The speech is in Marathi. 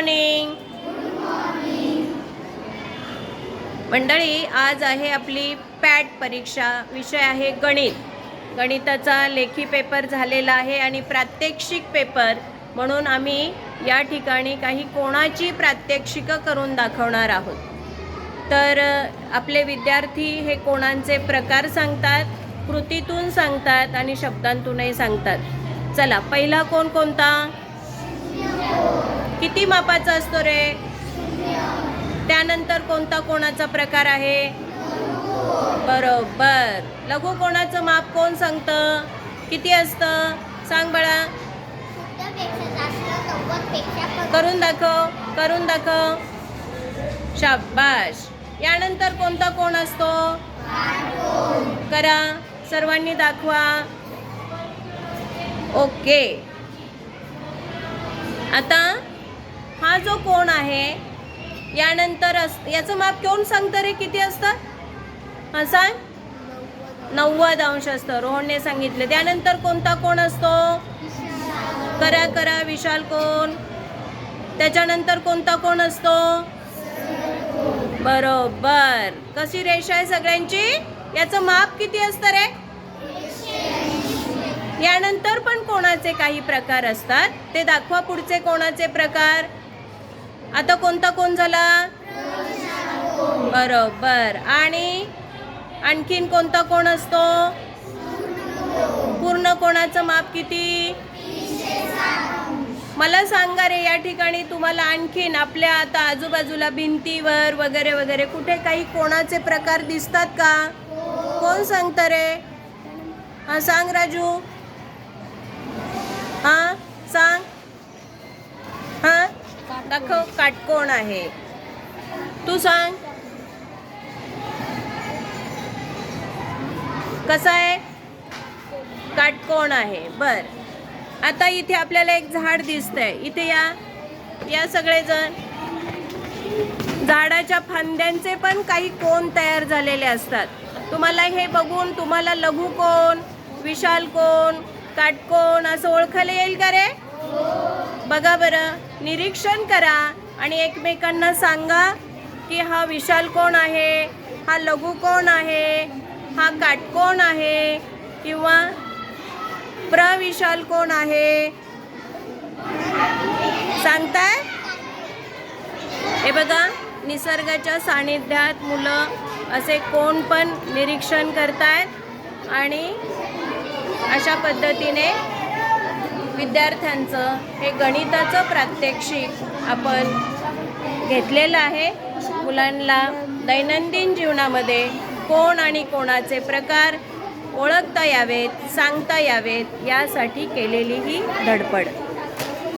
मॉर्निंग मंडळी आज आहे आपली पॅट परीक्षा. विषय आहे गणित. गणिताचा लेखी पेपर झालेला आहे आणि प्रात्यक्षिक पेपर. म्हणून आम्ही या ठिकाणी काही कोणाची प्रात्यक्षिकं करून दाखवणार आहोत. तर आपले विद्यार्थी हे कोणांचे प्रकार सांगतात कृतीतून सांगतात आणि शब्दांतूनही सांगतात. चला पहिला कोण कोणता? किती मापाचा असतो रे? त्यानंतर कोणता कोणाचा प्रकार आहे? बरोबर. लघु कोणाचं माप कोण सांगतं? किती असतं? सांग बाळा. करून दाखव करून दाखव. शाबाश यानंतर कोणता कोण असतो? करा. सर्वांनी दाखवा. ओके. आता जो कोण आहे यानंतर अस याचं माप कोण सांगतं रे? किती असतं? हां सांग. नव्वद अंश असतं. रोहनने सांगितलं. त्यानंतर कोणता कोण असतो? करा करा विशाल कोण? त्याच्यानंतर कोणता कोण असतो? बरोबर. कशी रेषा आहे सगळ्यांची? याचं माप किती असतं रे? यानंतर पण कोणाचे काही प्रकार असतात? ते दाखवा पुढचे कोणाचे प्रकार? आता कोणता कोण झाला? बरोबर. आणि आणखीन कोणता कोण असतो? पूर्ण कोणाचं माप किती? मला सांगा रे या ठिकाणी तुम्हाला आणखीन आपल्या आता आजूबाजूला भिंतीवर वगैरे वगैरे कुठे काही कोणाचे प्रकार दिसतात का? कोण सांगतं रे? हां सांग राजू. हां सांग. दाखव काटकोण आहे. तू सांग. कसा आहे? काटकोण आहे? बर. आता इथे आपल्याला एक झाड दिसतंय. इथे या. या सगळेजण. झाडाच्या फांद्यांचे पण काही कोण तयार झालेले असतात. तुम्हाला हे बघून तुम्हाला लघु कोण विशाल कोण काटकोण असं ओळखायला येईल का रे? बघा बरं निरीक्षण करा आणि एकमेकांना सांगा की हा विशाल कोण आहे हा लघु कोण आहे हा काटकोण आहे किंवा प्रविशाल कोण आहे? सांगताय? हे बघा निसर्गाच्या सानिध्यात मुलं असे कोण पण निरीक्षण करतायत आणि अशा पद्धतीने विद्यार्थ्यांचं हे गणिताचं प्रात्यक्षिक आपण घेतलेलं आहे. मुलांना दैनंदिन जीवनामध्ये कोण आणि कोणाचे प्रकार ओळखता यावेत सांगता यावेत यासाठी केलेली ही धडपड.